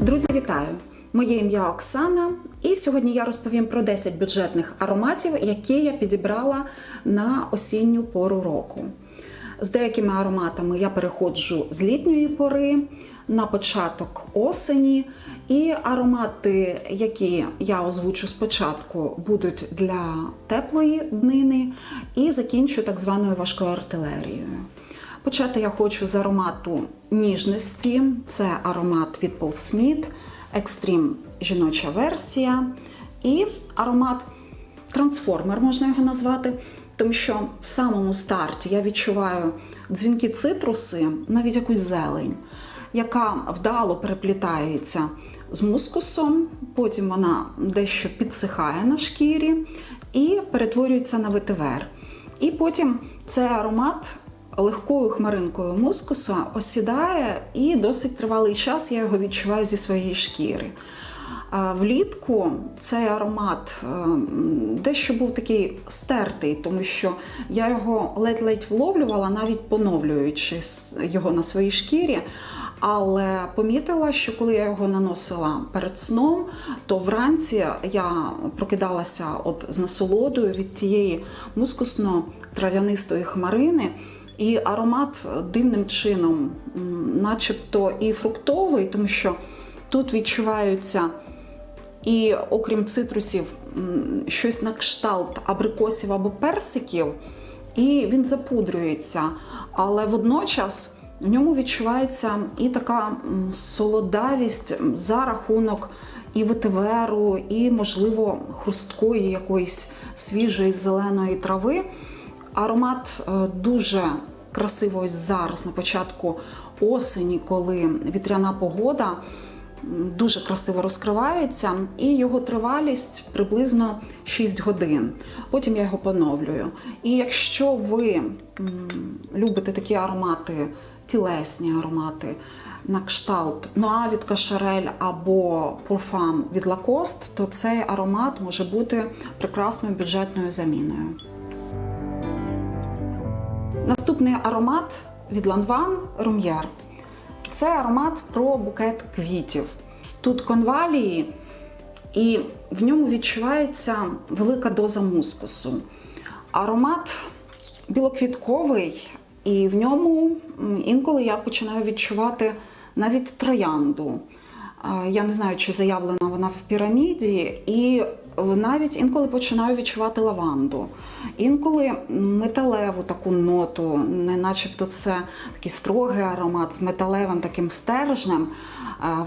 Друзі, вітаю! Моє ім'я Оксана, і сьогодні я розповім про 10 бюджетних ароматів, які я підібрала на осінню пору року. З деякими ароматами я переходжу з літньої пори на початок осені. І аромати, які я озвучу спочатку, будуть для теплої днини і закінчу так званою важкою артилерією. Почати я хочу з аромату ніжності. Це аромат від Paul Smith, Extreme жіноча версія. І аромат трансформер, можна його назвати, тому що в самому старті я відчуваю дзвінки цитруси, навіть якусь зелень, яка вдало переплітається з мускусом, потім вона дещо підсихає на шкірі і перетворюється на ветивер. І потім цей аромат легкою хмаринкою мускуса осідає, і досить тривалий час я його відчуваю зі своєї шкіри. Влітку цей аромат е, дещо був такий стертий, тому що я його ледь-ледь вловлювала, навіть поновлюючи його на своїй шкірі. Але помітила, що коли я його наносила перед сном, то вранці я прокидалася от з насолодою від тієї мускусно-трав'янистої хмарини. І аромат дивним чином, начебто і фруктовий, тому що тут відчуваються і, окрім цитрусів, щось на кшталт абрикосів або персиків, і він запудрюється. Але водночас в ньому відчувається і така солодавість за рахунок і ветиверу, і, можливо, хрусткої якоїсь свіжої зеленої трави. Аромат дуже красиво ось зараз, на початку осені, коли вітряна погода дуже красиво розкривається, і його тривалість приблизно 6 годин. Потім я його поновлюю. І якщо ви любите такі аромати, тілесні аромати, на кшталт Ноа від Кашарель або Пурфам від Лакост, то цей аромат може бути прекрасною бюджетною заміною. Наступний аромат від Ланван Рум'яр. Це аромат про букет квітів. Тут конвалії, і в ньому відчувається велика доза мускусу. Аромат білоквітковий, і в ньому інколи я починаю відчувати навіть троянду. Я не знаю, чи заявлена вона в піраміді, і навіть інколи починаю відчувати лаванду. Інколи металеву таку ноту, не начебто це такий строгий аромат з металевим таким стержнем.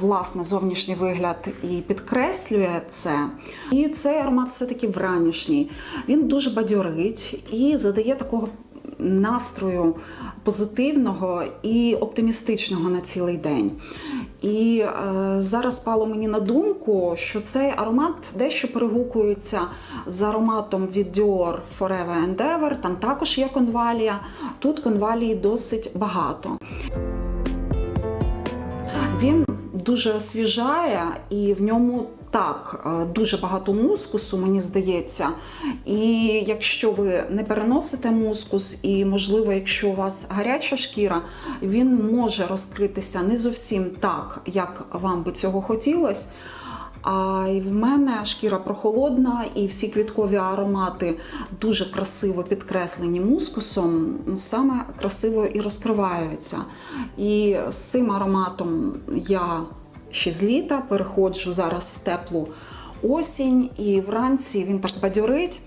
Власне, зовнішній вигляд і підкреслює це. І цей аромат все-таки вранішній. Він дуже бадьорить і задає такого настрою позитивного і оптимістичного на цілий день. І е, зараз спало мені на думку, що цей аромат дещо перегукується з ароматом від Dior Forever and. Там також є конвалія. Тут конвалії досить багато. Він дуже освіжає і в ньому так дуже багато мускусу, мені здається. І якщо ви не переносите мускус, і, можливо, якщо у вас гаряча шкіра, він може розкритися не зовсім так, як вам би цього хотілося. А в мене шкіра прохолодна, і всі квіткові аромати дуже красиво підкреслені мускусом, саме красиво і розкриваються. І з цим ароматом я ще з літа переходжу зараз в теплу осінь, і вранці він так бадьорить.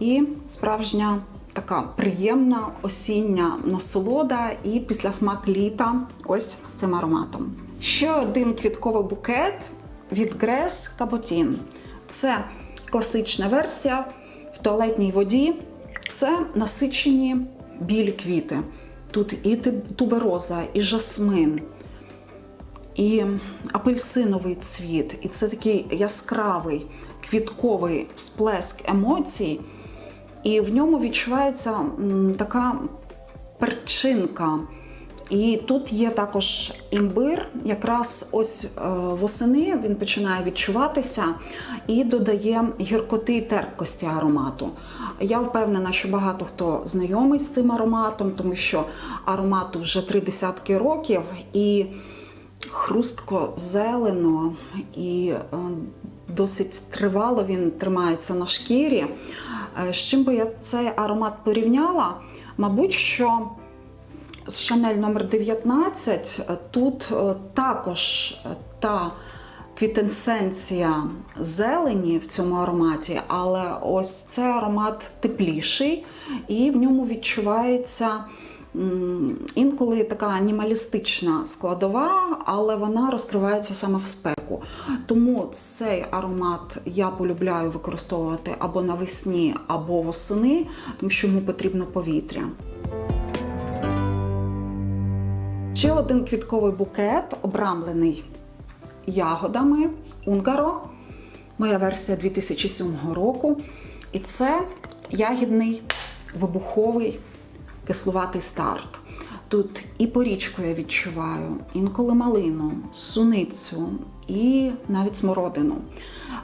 І справжня така приємна осіння насолода, і після смак літа ось з цим ароматом. Ще один квітковий букет від Грес Каботін. Це класична версія в туалетній воді. Це насичені білі квіти. Тут і тубероза, і жасмин, і апельсиновий цвіт. І це такий яскравий квітковий сплеск емоцій. І в ньому відчувається така перчинка. І тут є також імбир, якраз ось е, восени він починає відчуватися і додає гіркоти і терпкості аромату. Я впевнена, що багато хто знайомий з цим ароматом, тому що аромату вже три десятки років. І хрустко зелено і е, досить тривало він тримається на шкірі. Е, З чим би я цей аромат порівняла? Мабуть, що з Шанель номер 19 е, тут е, також е, та квітенсенція зелені в цьому ароматі, але ось цей аромат тепліший, і в ньому відчувається інколи така анімалістична складова, але вона розкривається саме в спеку. Тому цей аромат я полюбляю використовувати або навесні, або восени, тому що йому потрібно повітря. Ще один квітковий букет, обрамлений ягодами Унгаро. Моя версія 2007 року. І це ягідний вибуховий кислуватий старт. Тут і порічку я відчуваю, інколи малину, суницю і навіть смородину.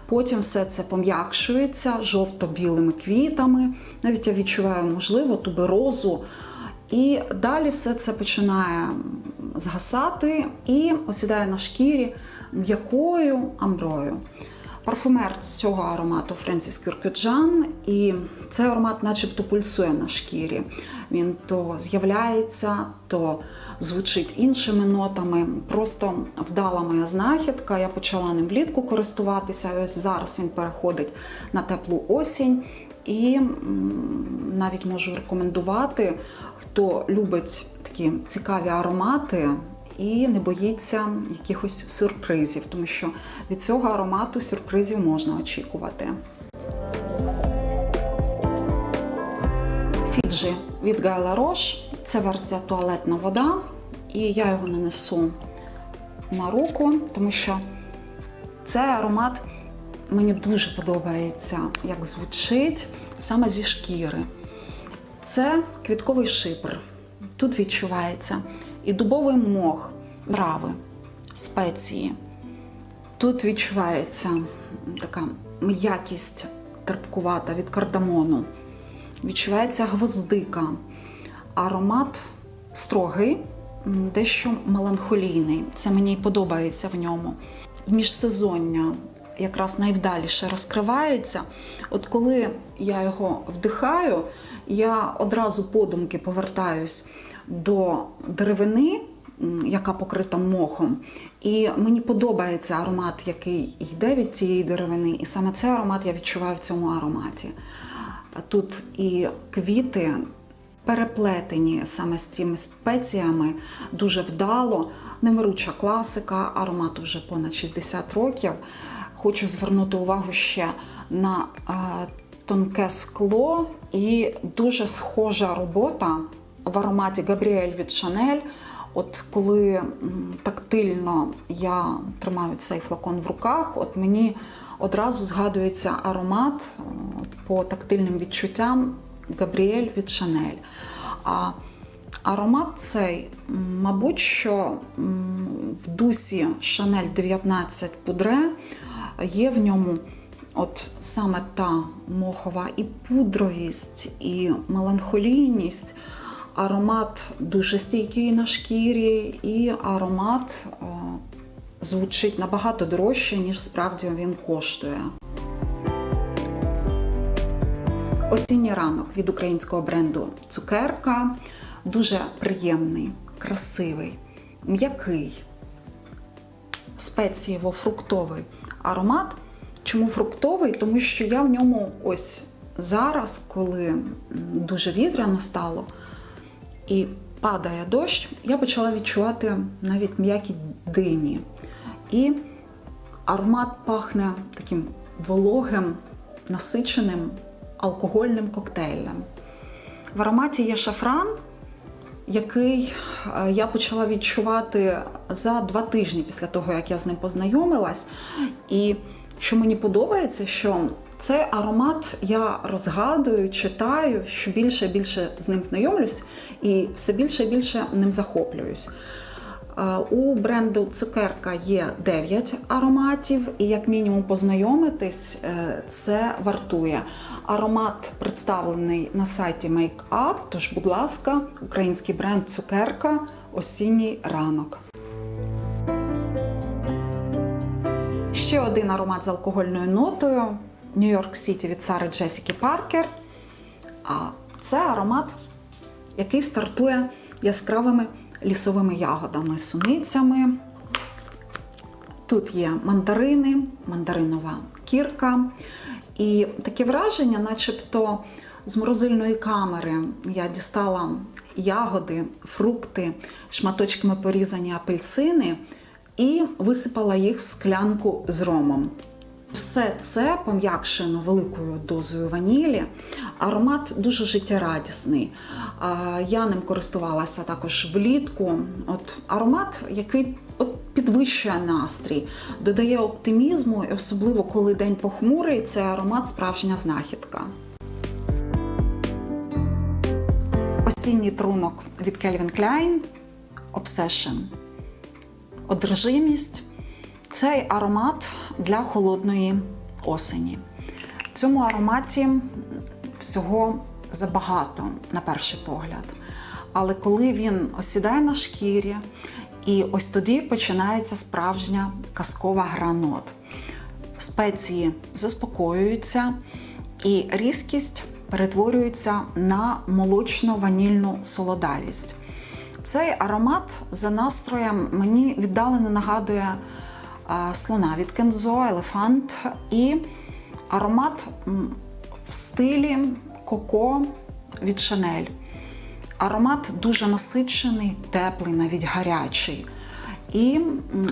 Потім все це пом'якшується жовто-білими квітами. Навіть я відчуваю, можливо, туберозу. І далі все це починає згасати і осідає на шкірі м'якою амброю. Парфумер з цього аромату Френсіс Кюркюджан, і цей аромат начебто пульсує на шкірі. Він то з'являється, то звучить іншими нотами. Просто вдала моя знахідка. Я почала ним влітку користуватися. Ось зараз він переходить на теплу осінь. І навіть можу рекомендувати, хто любить такі цікаві аромати і не боїться якихось сюрпризів, тому що від цього аромату сюрпризів можна очікувати. Фіджі від Гайла Рош. Це версія туалетна вода, і я його нанесу на руку, тому що цей аромат мені дуже подобається, як звучить саме зі шкіри. Це квітковий шипр. Тут відчувається і дубовий мох, трави, спеції. Тут відчувається така м'якість терпкувата від кардамону. Відчувається гвоздика. Аромат строгий, дещо меланхолійний. Це мені й подобається в ньому. В міжсезоння якраз найвдаліше розкривається. От коли я його вдихаю, я одразу подумки повертаюсь до деревини, яка покрита мохом. І мені подобається аромат, який йде від цієї деревини. І саме цей аромат я відчуваю в цьому ароматі. Тут і квіти переплетені саме з цими спеціями дуже вдало. Немируча класика, аромату вже понад 60 років. Хочу звернути увагу ще на е, тонке скло і дуже схожа робота в ароматі Габріель від Шанель. От коли тактильно я тримаю цей флакон в руках, от мені одразу згадується аромат по тактильним відчуттям Габріель від Шанель. А аромат цей, мабуть, що в дусі Шанель 19 пудре є в ньому от саме та мохова і пудровість, і меланхолійність. Аромат дуже стійкий на шкірі, і аромат е, звучить набагато дорожче, ніж справді він коштує. Осінній ранок від українського бренду Цукерка. Дуже приємний, красивий, м'який, спецієво-фруктовий аромат. Чому фруктовий? Тому що я в ньому ось зараз, коли дуже вітряно стало і падає дощ, я почала відчувати навіть м'які дині. І аромат пахне таким вологим, насиченим алкогольним коктейлем. В ароматі є шафран, який е, я почала відчувати за два тижні після того, як я з ним познайомилась. І що мені подобається, що цей аромат я розгадую, читаю, що більше і більше з ним знайомлюсь, і все більше і більше ним захоплююсь. Е, У бренду Цукерка є 9 ароматів, і як мінімум познайомитись е, це вартує. Аромат представлений на сайті Make Up, тож, будь ласка, український бренд Цукерка, осінній ранок. Ще один аромат з алкогольною нотою Нью-Йорк Сіті від Сари Джесіки Паркер. А це аромат, який стартує яскравими лісовими ягодами, суницями. Тут є мандарини, мандаринова кірка. І таке враження, начебто з морозильної камери я дістала ягоди, фрукти, шматочками порізані апельсини і висипала їх в склянку з ромом. Все це пом'якшено великою дозою ванілі. Аромат дуже життєрадісний. Я ним користувалася також влітку. От аромат, який підвищує настрій, додає оптимізму, і особливо коли день похмурий, це аромат справжня знахідка. Осінній трунок від Calvin Klein Obsession. Одержимість. Цей аромат для холодної осені. В цьому ароматі всього забагато, на перший погляд. Але коли він осідає на шкірі, і ось тоді починається справжня казкова гра нот. Спеції заспокоюються, і різкість перетворюється на молочно-ванільну солодавість. Цей аромат за настроєм мені віддалено нагадує слона від Кензо, елефант і аромат в стилі Коко від Шанель. Аромат дуже насичений, теплий, навіть гарячий. І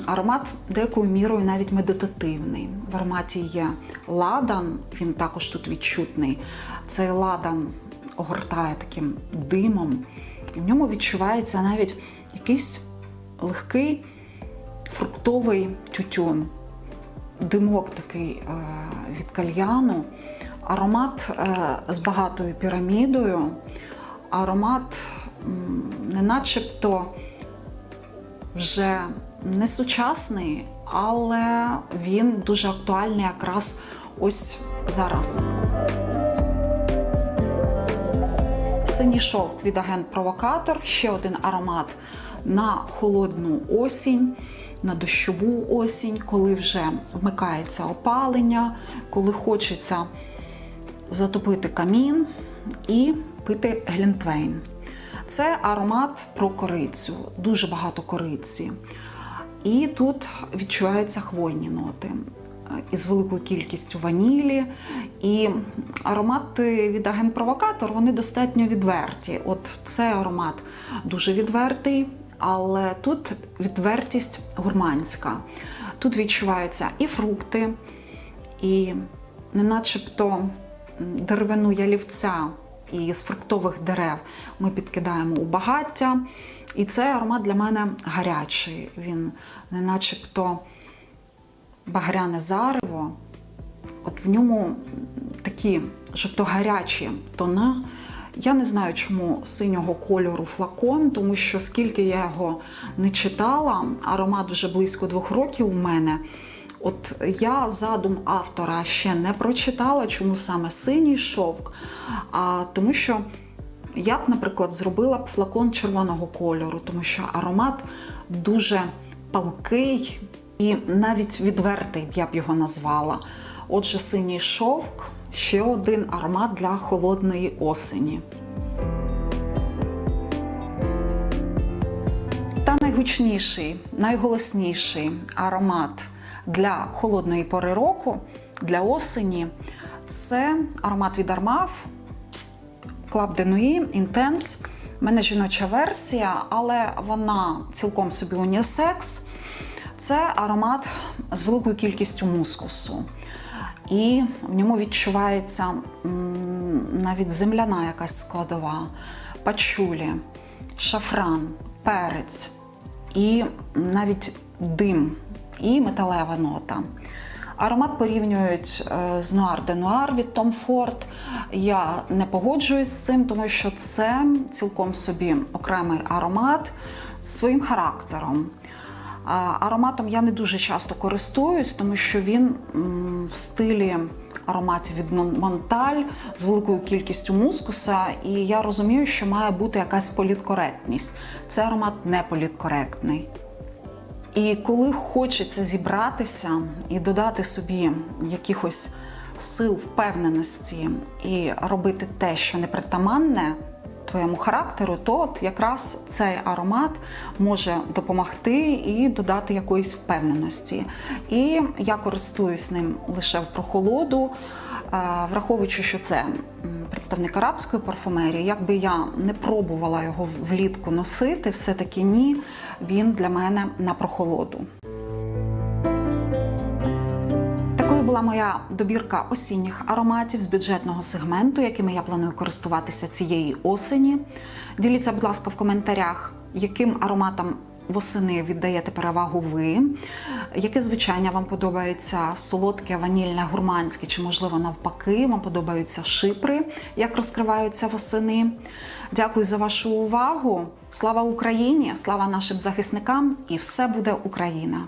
аромат деякою мірою навіть медитативний. В ароматі є ладан, він також тут відчутний. Цей ладан огортає таким димом. І в ньому відчувається навіть якийсь легкий фруктовий тютюн, димок такий е, від кальяну, аромат е, з багатою пірамідою, аромат не начебто вже не сучасний, але він дуже актуальний якраз ось зараз. Синій шовк від агент Провокатор, ще один аромат на холодну осінь, на дощову осінь, коли вже вмикається опалення, коли хочеться затопити камін і пити глінтвейн. Це аромат про корицю, дуже багато кориці. І тут відчуваються хвойні ноти із великою кількістю ванілі. І аромати від агент Провокатор вони достатньо відверті. От цей аромат дуже відвертий, але тут відвертість гурманська. Тут відчуваються і фрукти, і не начебто деревину ялівця і з фруктових дерев ми підкидаємо у багаття. І цей аромат для мене гарячий. Він не начебто багряне зарево. От в ньому такі жовтогарячі тона. Я не знаю, чому синього кольору флакон, тому що скільки я його не читала, аромат вже близько двох років у мене. От я задум автора ще не прочитала, чому саме синій шовк. А тому що я б, наприклад, зробила б флакон червоного кольору, тому що аромат дуже палкий і навіть відвертий я б його назвала. Отже, синій шовк ще один аромат для холодної осені. Та найгучніший, найголосніший аромат для холодної пори року, для осені це аромат від Armaf Club de Nuit Intense. У мене жіноча версія, але вона цілком собі унісекс. Це аромат з великою кількістю мускусу. І в ньому відчувається навіть земляна якась складова, пачулі, шафран, перець і навіть дим, і металева нота. Аромат порівнюють е, з Noir de Noir від Tom Ford. Я не погоджуюсь з цим, тому що це цілком собі окремий аромат своїм характером. Ароматом я не дуже часто користуюсь, тому що він в стилі ароматів від Монталь з великою кількістю мускуса, і я розумію, що має бути якась політкоректність. Це аромат не політкоректний. І коли хочеться зібратися і додати собі якихось сил впевненості і робити те, що непритаманне твоєму характеру, то от якраз цей аромат може допомогти і додати якоїсь впевненості. І я користуюсь ним лише в прохолоду, е, враховуючи, що це представник арабської парфумерії, якби я не пробувала його влітку носити, все-таки ні, він для мене на прохолоду. Була моя добірка осінніх ароматів з бюджетного сегменту, якими я планую користуватися цієї осені. Діліться, будь ласка, в коментарях, яким ароматам восени віддаєте перевагу ви, яке звучання вам подобається солодке, ванільне, гурманське, чи, можливо, навпаки, вам подобаються шипри, як розкриваються восени. Дякую за вашу увагу. Слава Україні! Слава нашим захисникам! І все буде Україна!